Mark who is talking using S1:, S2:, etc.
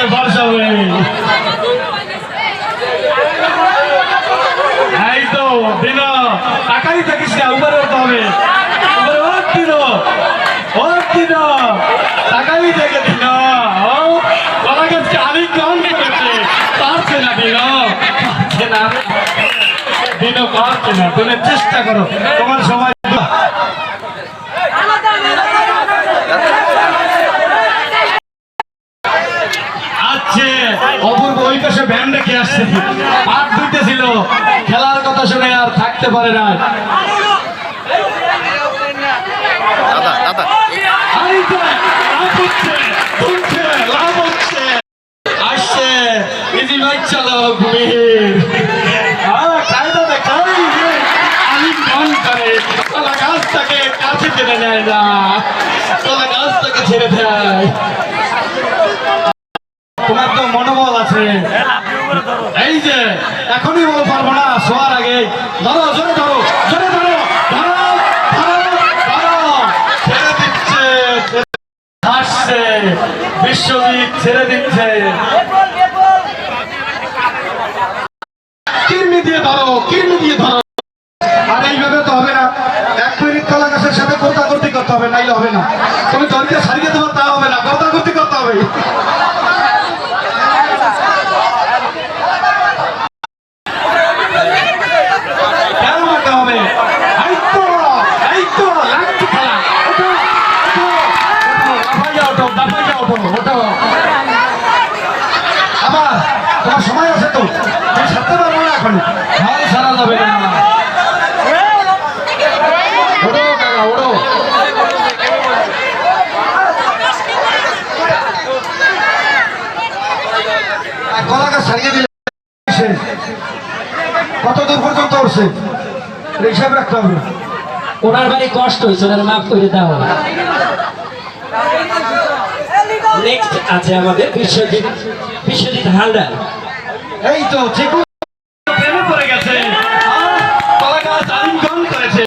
S1: করে বর্ষাবে এই তো দিন টাকাই থাকিস না উপরে উঠতে হবে। না দিন পারছে না। দিন পারছে চেষ্টা করো। তোমার সময় আছে। অপূর্ব ওই পাশে ভ্যান রেখে আসছে? পাট দিতেছিল খেলার কথা শুনে আর থাকতে পারে না।
S2: দাদা দাদা।
S1: আসছে ইজি বাইক চালক মিহির গাছটাকে কাছে টেনে নেয় গাছটাকে ছেড়ে দেয়। তোমার তো মনোবল আছে। এই যে, এখনই বলো পারব না, শোয়ার আগে। ধরো, জোরে ধরো জোরে ধরো বিশ্বজিৎ ছেড়ে দিচ্ছে। করতে হবে হবে না। তুমি দড়িতে সারিয়ে দেবো, তা হবে না কর্তাকর্তি করতে হবে। তোমার সময় আছে তো। তুমি সারতে পারব না এখন। হাল সারা যাবে না। কাকা গাছ দিলে কত দূর পর্যন্ত উঠছে হিসাব রাখতে হবে।
S3: ওনার বাড়ি কষ্ট হয়েছে ওনার মাফ করে দাও। নেক্সট আছে আমাদের বিশ্বজিৎ। বিশ্বজিৎ হালদার।
S1: এই তো চিকু